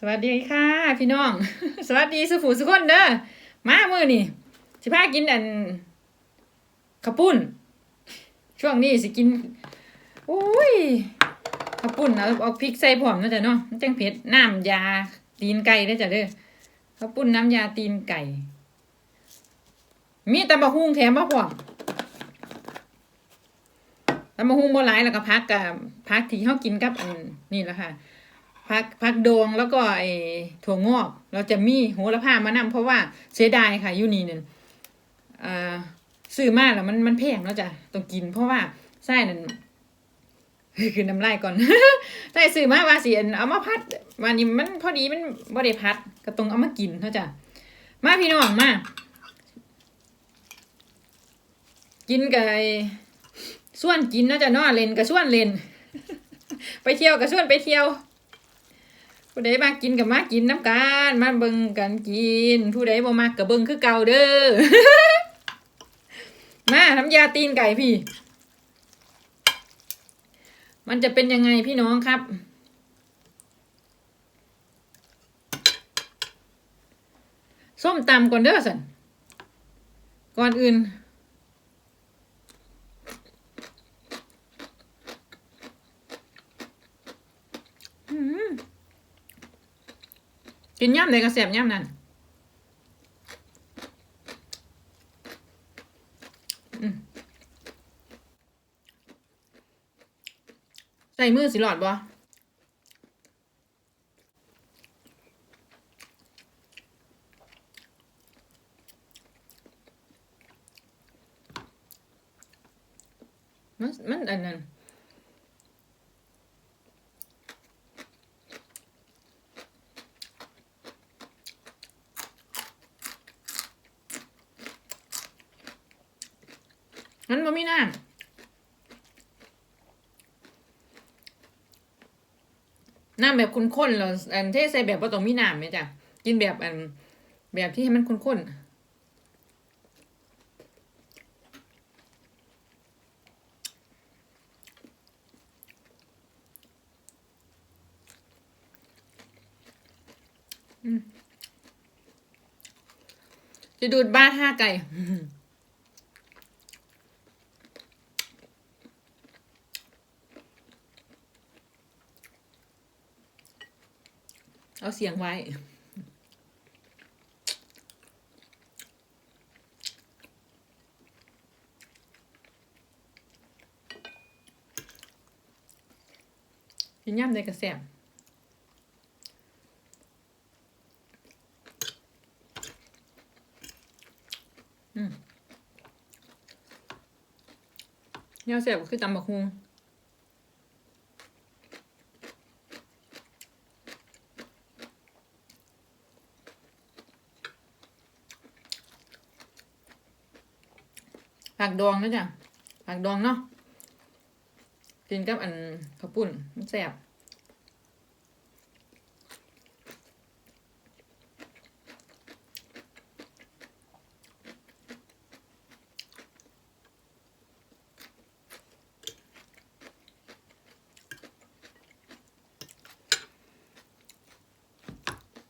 สวัสดีค่ะ พี่น้อง สวัสดีสุฟูสุคนเด้อมามือนี่สิพากินอันขปุ้นช่วงนี้สิกินอุ้ยขปุ้นเอาเอาพริกใส่ผอมนะจ๊ะเนาะจังเผ็ดน้ำยาตีนไก่ได้จ้ะเด้อขปุ้นน้ำยาตีนไก่ มีตำบักฮุ่งแถมมาพอมตำบักฮุ่งโบหลายแล้วก็พักกับพักที่เขากินกับอันนี่แหละค่ะ พักพักโดงแล้วก็ไอ้ถั่วงอก เราจะมีโหระพามานำเพราะว่าเสียดายค่ะยูนี่เนี่ยซื้อมาแล้วมันมันแพงแล้วจ้ะต้องกิน เพราะว่าไส้นั่นคือน้ำลายก่อนไส้ซื้อมาว่าสิอันเอามาพัดวันนี้มันพอดีมันบ่ได้พัดก็ต้องเอามากินเนาะจ้ะมาพี่น้องมากินกับไอ้ส่วนกินเนาะจ้ะนาเล่นกับส่วนเล่นไปเที่ยวกับส่วนไปเที่ยว ผู้ใดมากินกับมากินน้ำกันมาเบิ่งกันกิน ผู้ใดบ่มักกับเบิ่งคือเก่าเด้อ มาน้ำยาตีนไก่พี่ มันจะเป็นยังไงพี่น้องครับ ส้มตำก่อนเด้อสันก่อนอื่น อืม กินย่ำเลยกระแสบย่ำนั่นใส่มือสิหลอดบ่มันมันอันนั้นมันบ่มีน้ำ น้ำแบบข้นๆเราอันเทใส่แบบว่าต้องมีน้ำไหมจ้ะกินแบบอันแบบที่ให้มันข้นๆจะดูดบ้าท่าไก่ เอาเสียงไว้ กินย่ำในกระแสบอืมย่ำแสบก็คือตำบักฮุง ผักดองนะจ๊ะผักดองเนาะกินกับอันข้าวปุ้นมันแซ่บ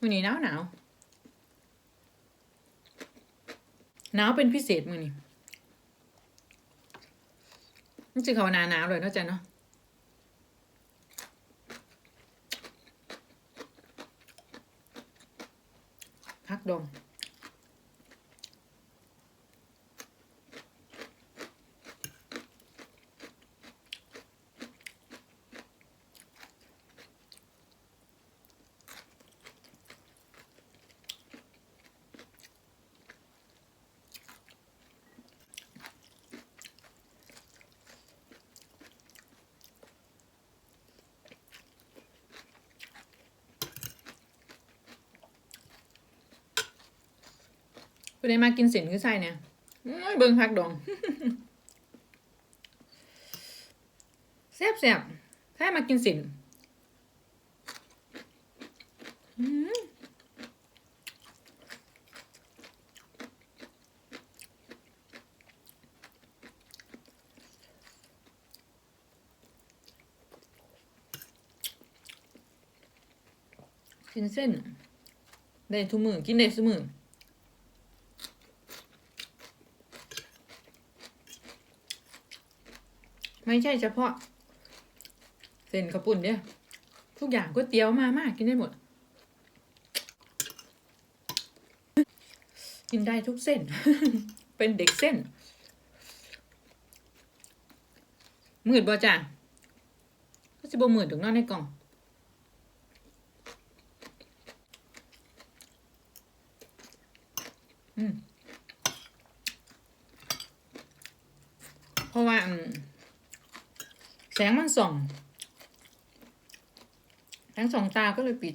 มือนี้หนาวหนาวหนาวเป็นพิเศษมือนี้ ชื่อเขานาน้ำเลยเนาะจ๊ะเนาะพักดอง ผู้ใดมากินเสินคือใส่เนี่ยเบิ่งพักดองแซ่บแซ่บถ้ามากินสินกินเส้น ได้ทุกมือกินได้ทุกมือ ไม่ใช่เฉพาะ เส้นกระปุ่นเนี่ยทุกอย่างก๋วยเตี๋ยวมามากกินได้หมด กินได้ทุกเส้น เป็นเด็กเส้น มืดบ่จ้ะก็สิบ่มืดถึงนอนในกล่องอืมเพราะว่า แสงมันส่อง ทั้งสองตาก็เลยปิด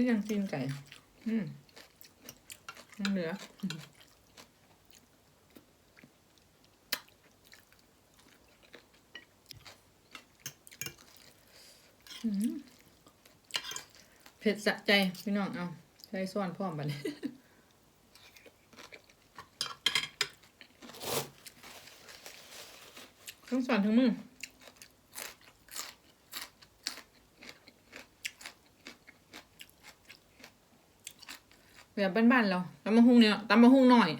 ก็ยังกินไก่ อืมยังเหลืออืมเผ็ดสะใจ พี่น้องเอาใช้ซ้อนพร้อมบัดนี้ทั้งสอนทั้งมือ แบบบ้านๆเราตำมะฮุงเนี่ยตำมะฮุงหน่อย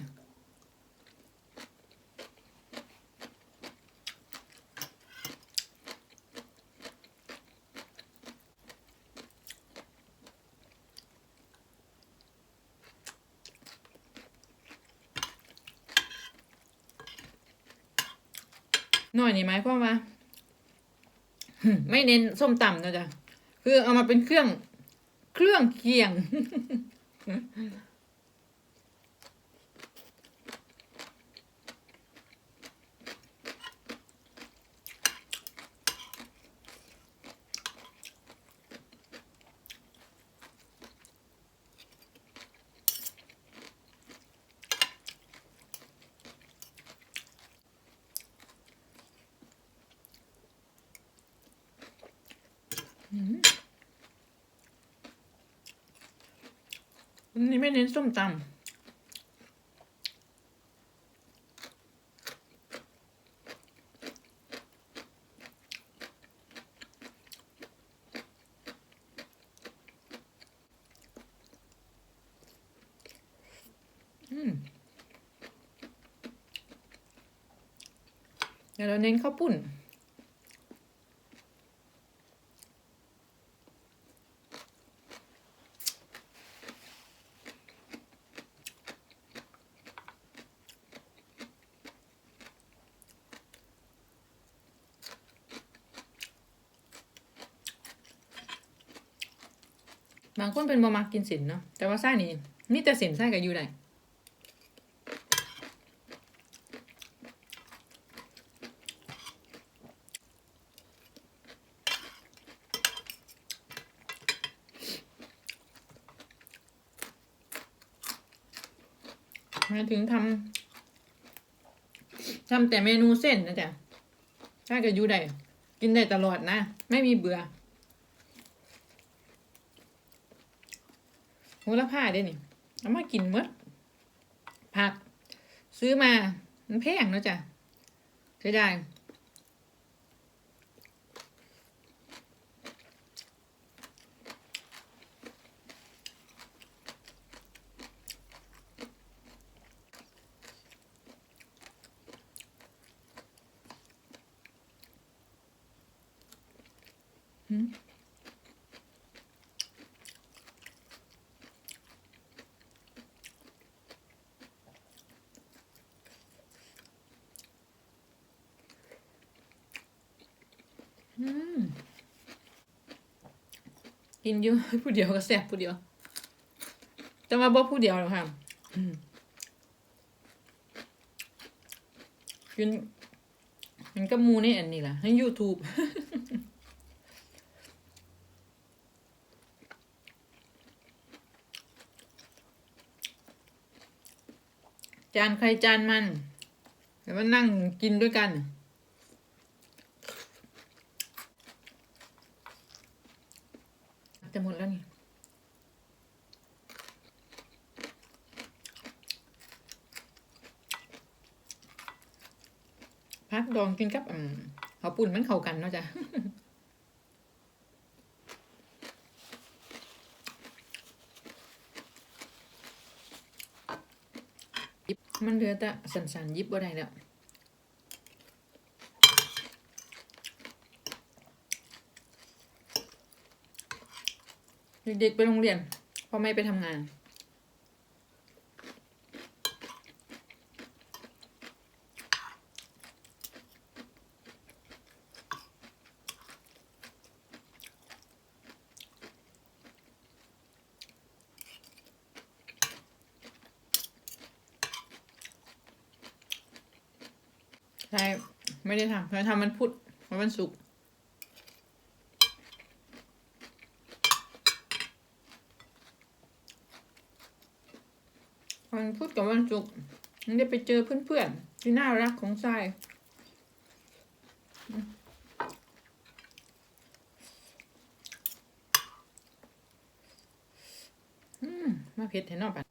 หน่อยนี่ไหมายความว่าไม่เน้นส้มตำนะจ๊ะคือเอามาเป็นเครื่อง เครื่องเคียง 嗯 嗯 อันนี้ไม่เน้นส้มตำเดี๋ยวเราเน้นข้าวปุ้น บางคนเป็นบ่มักกินสินเนาะแต่ว่าไส้นี่มีแต่สินไส้กับอยู่ได้มาถึงทำทำแต่เมนูเส้นนะจ๊ะไส้กับอยู่ได้ กินได้ตลอดนะ ไม่มีเบื่อ หระพาเด้นี่เอามากินมดผัก ซื้อมา มันแพงเนอะจ้ะเสียดายหืม กินอยู่ผู้เดียวก็แซ่บผู้เดียว แต่ว่าบ่ผู้เดียวหรอกค่ะอืมกินมันก็มูนี่อันนี้ล่ะให้ YouTube จานใครจานมันเดี๋ยวมานั่งกินด้วยกัน จะหมดแล้วนี่ พัก ดองกินกับอืมข้าวปุ่นมันเข้ากันเนาะจ้ะมันเหลือแต่สันๆยิบบ่ได้แล้วเด็กๆไปโรงเรียนพ่อแม่ไปทำงาน ใช่ ไม่ได้ทำเราทำมันพุธวันศุกร์วันพุธกับวันศุกร์มันได้ไปเจอเพื่อนๆที่น่ารักของทรายอืมอืมมาเผ็ดแทนนอกปะ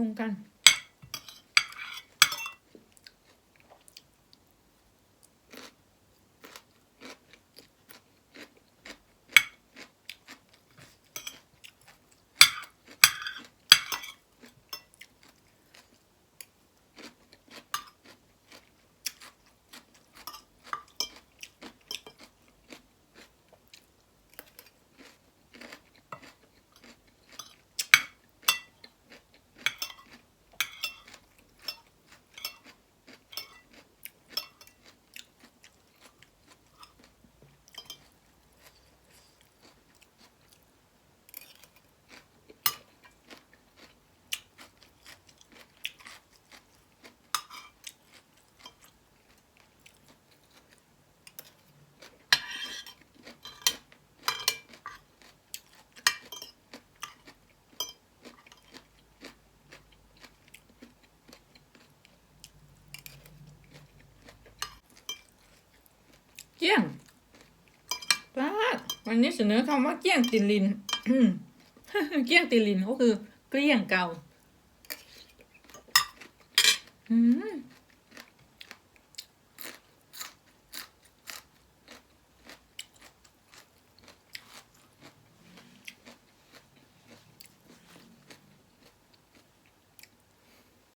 มาชุ่มกัน เกี้ยงป้าวันนี้เสนอคำว่าเกี้ยงติลินเกี้ยงติลินก็คือเกลี้ยงเก่า อืม